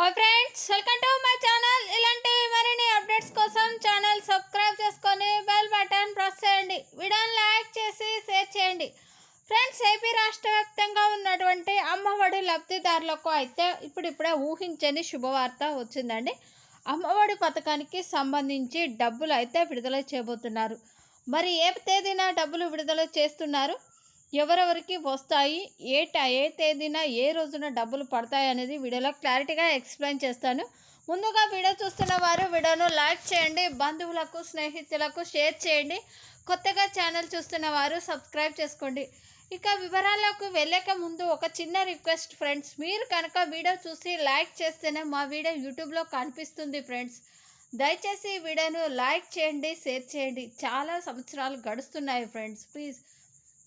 Hi friends welcome to my channel. ఇలాంటి మరిన్ని updates కోసం ఛానల్ సబ్స్క్రైబ్ చేసుకొని బెల్ బటన్ ప్రెస్ చేయండి. వీడియోని లైక్ చేసి షేర్ చేయండి. ఫ్రెండ్స్ ఏపీ రాష్ట్ర వ్యాప్తంగా ఉన్నటువంటి అమ్మఒడి లబ్ధిదారులకు అయితే ఇప్పుడిప్పుడే ఊహించని శుభవార్త వచ్చిందండి. అమ్మఒడి పథకానికి సంబంధించి డబ్బులు అయితే విడుదల చేయబోతున్నారు. మరి ఏ తేదీన డబ్బులు విడుదల చేస్తున్నారు? ఎవరెవరికి వస్తాయి ఏ ట ఏ తేదీన ఏ రోజున డబ్బులు పడతాయి అనేది వీడియోలో క్లారిటీగా ఎక్స్ప్లెయిన్ చేస్తాను. ముందుగా వీడియో చూస్తున్న వారు వీడియోను లైక్ చేయండి బంధువులకు స్నేహితులకు షేర్ చేయండి. కొత్తగా ఛానల్ చూస్తున్న వారు సబ్స్క్రైబ్ చేసుకోండి. ఇక వివరాలకు వెళ్ళక ముందు ఒక చిన్న రిక్వెస్ట్ ఫ్రెండ్స్ మీరు కనుక వీడియో చూసి లైక్ చేస్తేనే మా వీడియో యూట్యూబ్లో కనిపిస్తుంది ఫ్రెండ్స్. దయచేసి ఈ వీడియోను లైక్ చేయండి షేర్ చేయండి. చాలా సంవత్సరాలు గడుస్తున్నాయి ఫ్రెండ్స్. ప్లీజ్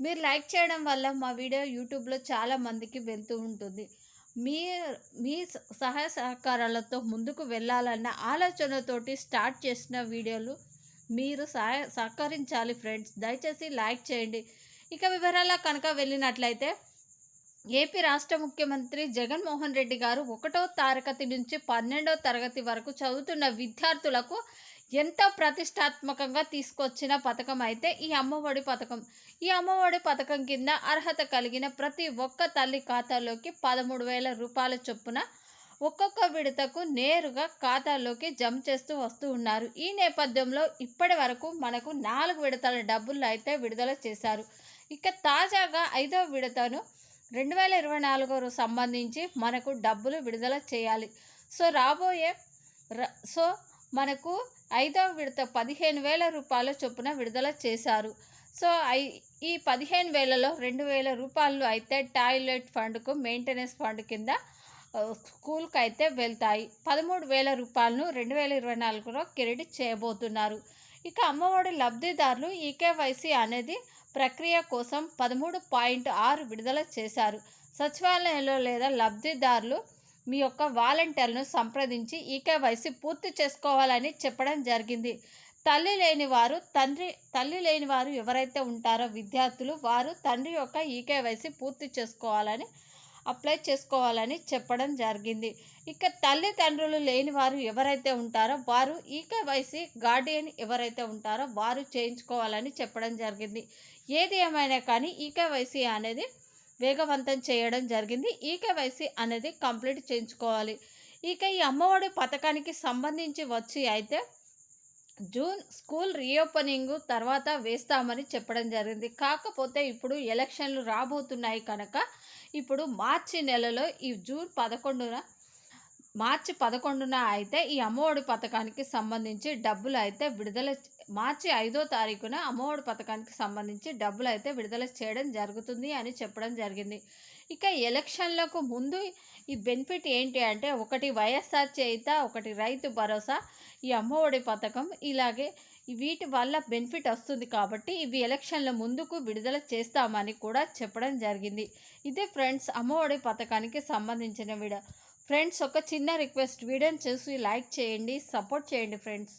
మీరు లైక్ చేయడం వల్ల మా వీడియో యూట్యూబ్లో చాలా మందికి వెళ్తూ ఉంటుంది. మీ మీ స- సహాయ సహకారాలతో ముందుకు వెళ్ళాలన్న ఆలోచనతోటి స్టార్ట్ చేసిన వీడియోలు మీరు సహాయ సహకరించాలి ఫ్రెండ్స్. దయచేసి లైక్ చేయండి. ఇక వివరాల కనుక వెళ్ళినట్లయితే ఏపీ రాష్ట్ర ముఖ్యమంత్రి జగన్మోహన్ రెడ్డి గారు ఒకటో తరగతి నుంచి పన్నెండో తరగతి వరకు చదువుతున్న విద్యార్థులకు ఎంతో ప్రతిష్టాత్మకంగా తీసుకొచ్చిన పథకం అయితే ఈ అమ్మఒడి పథకం. ఈ అమ్మఒడి పథకం కింద అర్హత కలిగిన ప్రతి ఒక్క తల్లి ఖాతాలోకి పదమూడు వేల రూపాయల చొప్పున ఒక్కొక్క విడతకు నేరుగా ఖాతాలోకి జమ చేస్తూ వస్తూ ఉన్నారు. ఈ నేపథ్యంలో ఇప్పటి వరకు మనకు నాలుగు విడతల డబ్బులు అయితే విడుదల చేశారు. ఇక తాజాగా ఐదో విడతను రెండు వేల ఇరవై నాలుగు సంబంధించి మనకు డబ్బులు విడుదల చేయాలి. సో రాబోయే ర- సో మనకు ఐదవ విడత పదిహేను వేల రూపాయల చొప్పున విడుదల చేశారు. సో ఐ ఈ పదిహేను వేలలో రెండు వేల రూపాయలు అయితే టాయిలెట్ ఫండ్కు మెయింటెనెన్స్ ఫండ్ కింద స్కూల్కి అయితే వెళ్తాయి. పదమూడు వేల రూపాయలను రెండు వేల ఇరవై నాలుగులో క్రెడిట్ చేయబోతున్నారు. ఇక అమ్మఒడి లబ్ధిదారులు ఈకేవైసీ అనేది ప్రక్రియ కోసం పదమూడు పాయింట్ ఆరు విడుదల చేశారు. సచివాలయంలో లేదా లబ్ధిదారులు మీ యొక్క వాలంటీర్ను సంప్రదించి ఈకేవైసీ పూర్తి చేసుకోవాలని చెప్పడం జరిగింది. తల్లి లేని వారు తండ్రి తల్లి లేని వారు ఎవరైతే ఉంటారో విద్యార్థులు వారు తండ్రి యొక్క ఈకేవైసీ పూర్తి చేసుకోవాలని అప్లై చేసుకోవాలని చెప్పడం జరిగింది. ఇక తల్లిదండ్రులు లేని వారు ఎవరైతే ఉంటారో వారు ఈకేవైసీ గార్డియన్ ఎవరైతే ఉంటారో వారు చేయించుకోవాలని చెప్పడం జరిగింది. ఏది ఏమైనా కానీ ఈకేవైసీ అనేది వేగవంతం చేయడం జరిగింది. ఈకేవైసీ అనేది కంప్లీట్ చేయించుకోవాలి. ఇక ఈ అమ్మఒడి పథకానికి సంబంధించి వచ్చి అయితే జూన్ స్కూల్ రీఓపెనింగ్ తర్వాత వేస్తామని చెప్పడం జరిగింది. కాకపోతే ఇప్పుడు ఎలక్షన్లు రాబోతున్నాయి కనుక ఇప్పుడు మార్చి నెలలో ఈ జూన్ పదకొండున మార్చి పదకొండున అయితే ఈ అమ్మఒడి పథకానికి సంబంధించి డబ్బులు అయితే విడుదల మార్చి ఐదో తారీఖున అమ్మఒడి పథకానికి సంబంధించి డబ్బులు అయితే విడుదల చేయడం జరుగుతుంది అని చెప్పడం జరిగింది. ఇక ఎలక్షన్లకు ముందు ఈ బెనిఫిట్ ఏంటి అంటే ఒకటి వైఎస్ఆర్ చేత ఒకటి రైతు భరోసా ఈ అమ్మఒడి పథకం ఇలాగే వీటి వల్ల బెనిఫిట్ వస్తుంది కాబట్టి ఇవి ఎలక్షన్ల ముందుకు విడుదల చేస్తామని కూడా చెప్పడం జరిగింది. ఇదే ఫ్రెండ్స్ అమ్మఒడి పథకానికి సంబంధించిన వీడియో. ఫ్రెండ్స్ ఒక చిన్న రిక్వెస్ట్ వీడియోని చూసి లైక్ చేయండి సపోర్ట్ చేయండి ఫ్రెండ్స్.